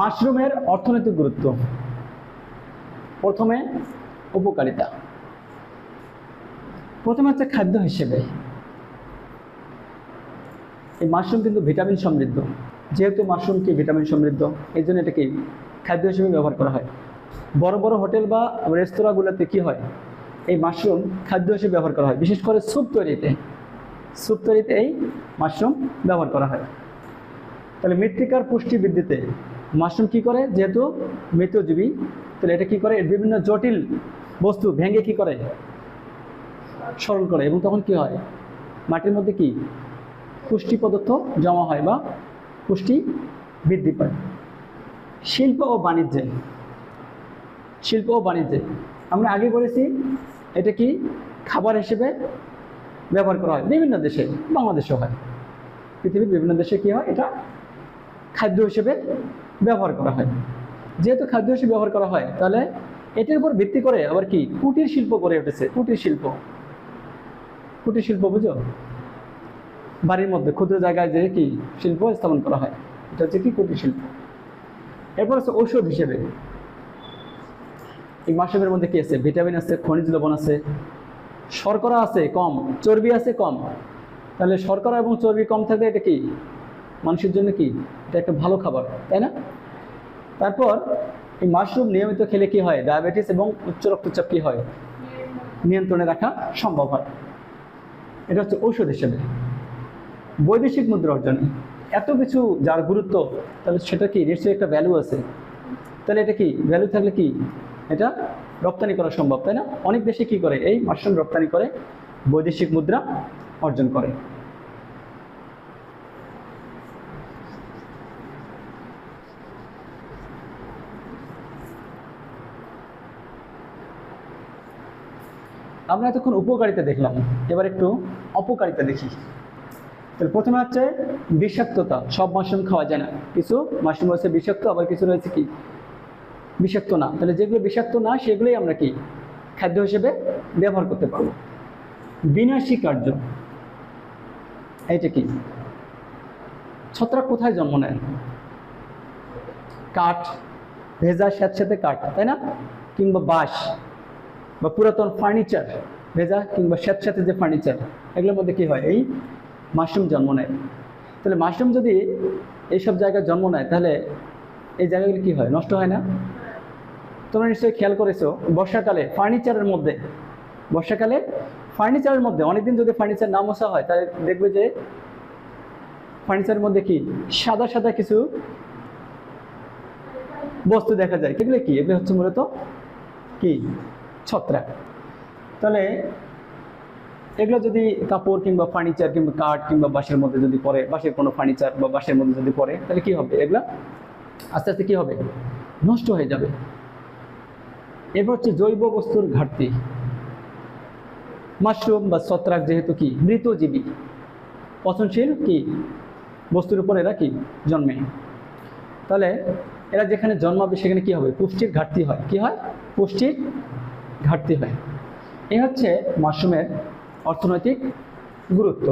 মাশরুমের অর্থনৈতিক গুরুত্ব। প্রথমে উপকারিতা। প্রথমে হচ্ছে খাদ্য হিসেবে। এই মাশরুম কিন্তু ভিটামিন সমৃদ্ধ। যেহেতু মাশরুম কি ভিটামিন সমৃদ্ধ, এই জন্য এটাকে খাদ্য হিসেবে ব্যবহার করা হয়। বড় বড় হোটেল বা রেস্তোরাঁগুলোতে কি হয়? এই মাশরুম খাদ্য হিসেবে ব্যবহার করা হয়। বিশেষ করে স্যুপ তৈরিতে। স্যুপ তৈরিতে এই মাশরুম ব্যবহার করা হয়। তাহলে মৃত্তিকার পুষ্টি বৃদ্ধিতে মাশরুম কি করে? যেহেতু মৃতজীবী তাহলে এটা কি করে? বিভিন্ন জটিল বস্তু ভেঙে কি করে? সরল করে। এবং তখন কি হয়? মাটির মধ্যে কি? পুষ্টি পদার্থ জমা হয় বা পুষ্টি বৃদ্ধি পায়। শিল্প ও বাণিজ্যে। শিল্প ও বাণিজ্যে। আমরা আগে বলেছি, এটা কি? খাবার হিসেবে ব্যবহার করা হয়। বিভিন্ন দেশে, বাংলাদেশেও হয়। পৃথিবীর বিভিন্ন দেশে কি হয়? এটা খাদ্য হিসেবে ব্যবহার করা হয়। যেহেতু খাদ্য হিসেবে ব্যবহার করা হয়, তাহলে এটির উপর ভিত্তি করে আবার কি? কুটির শিল্প গড়ে উঠেছে। কুটির শিল্প। কুটির শিল্প বুঝো বাড়ির মধ্যে ক্ষুদ্র জায়গায় যে কি শিল্প স্থাপন করা হয়, এটা হচ্ছে কি কুটির শিল্প। এরপর হচ্ছে ঔষধ হিসেবে। এই মাশরুমের মধ্যে কি আছে? ভিটামিন আছে, খনিজ লবণ আছে। শর্করা আছে কম, চর্বি আছে কম। তাহলে শর্করা এবং চর্বি কম থাকলে এটা কি? মানুষের জন্য কি? এটা একটা ভালো খাবার, তাই না? তারপর এই মাশরুম নিয়মিত খেলে কি হয়? ডায়াবেটিস এবং উচ্চ রক্তচাপ কি হয়? নিয়ন্ত্রণে রাখা সম্ভব হয়। এটা হচ্ছে ঔষধ হিসেবে। বৈদেশিক মুদ্রা অর্জন। এত কিছু যার গুরুত্ব, তাহলে সেটা কি? নিশ্চয়ই একটা ভ্যালু আছে। তাহলে এটা কি? ভ্যালু থাকলে কি? এটা রপ্তানি করা সম্ভব, তাই না? অনেক দেশে কি করে? এই মাশরুম রপ্তানি করে বৈদেশিক মুদ্রা অর্জন করে। আমরা এতক্ষণ উপকারিতা দেখলাম। এবার একটু অপকারিতা দেখি। তাহলে প্রথমে হচ্ছে বিষাক্ততা। সব মাশরুম খাওয়া যায় না। কিছু মাশরুম রয়েছে বিষাক্ত, আবার কিছু রয়েছে কি? বিষাক্ত না। তাহলে যেগুলো বিষাক্ত না, সেগুলোই আমরা কি? খাদ্য হিসেবে ব্যবহার করতে পারব। বিনাশী কার্য এইটা কি? ছত্রাক কোথায় জন্ম নেয়? কাঠ। ভেজা স্যাঁতস্যাঁতে কাঠ, তাই না? কিংবা বাঁশ। বা পুরাতন ফার্নিচার ভেজা কিংবা স্যাঁতস্যাঁতে যে ফার্নিচার এগুলোর মধ্যে কি হয়? এই মাশরুম জন্ম নেয়। তাহলে মাশরুম যদি এইসব জায়গায় জন্ম নেয়, তাহলে এই জায়গাগুলো কি হয়? নষ্ট হয় না? তোমরা নিশ্চয়ই খেয়াল করেছ, বর্ষাকালে ফার্নিচারের মধ্যে, বর্ষাকালে ফার্নিচারের মধ্যে, অনেকদিন যদি ফার্নিচার না মশা হয়, তাহলে দেখবে যে ফার্নিচারের মধ্যে কি? সাদা সাদা কিছু বস্তু দেখা যায়। এগুলো কি? এগুলো হচ্ছে মূলত কি? ছত্রাক তাহলে এগুলো যদি কাপড় কিংবা ফার্নিচার কিংবা কাঠ কিংবা বাঁশের মধ্যে যদি পড়ে, বাঁশের কোনো ফার্নিচার বা বাঁশের মধ্যে যদি পড়ে, তাহলে কি হবে এগুলো? আস্তে আস্তে কি হবে? নষ্ট হয়ে যাবে। এরপর হচ্ছে জৈব বস্তুর ঘাটতি। মাশরুম বা ছত্রাক যেহেতু কি? মৃতজীবী। পচনশীল কি? বস্তুর উপর এরা কি? জন্মে। তাহলে এরা যেখানে জন্মাবে সেখানে কি হবে? পুষ্টির ঘাটতি হয়। কি হয়? পুষ্টির ঘাটতি হয়। এই হচ্ছে মাশরুমের অর্থনৈতিক গুরুত্ব।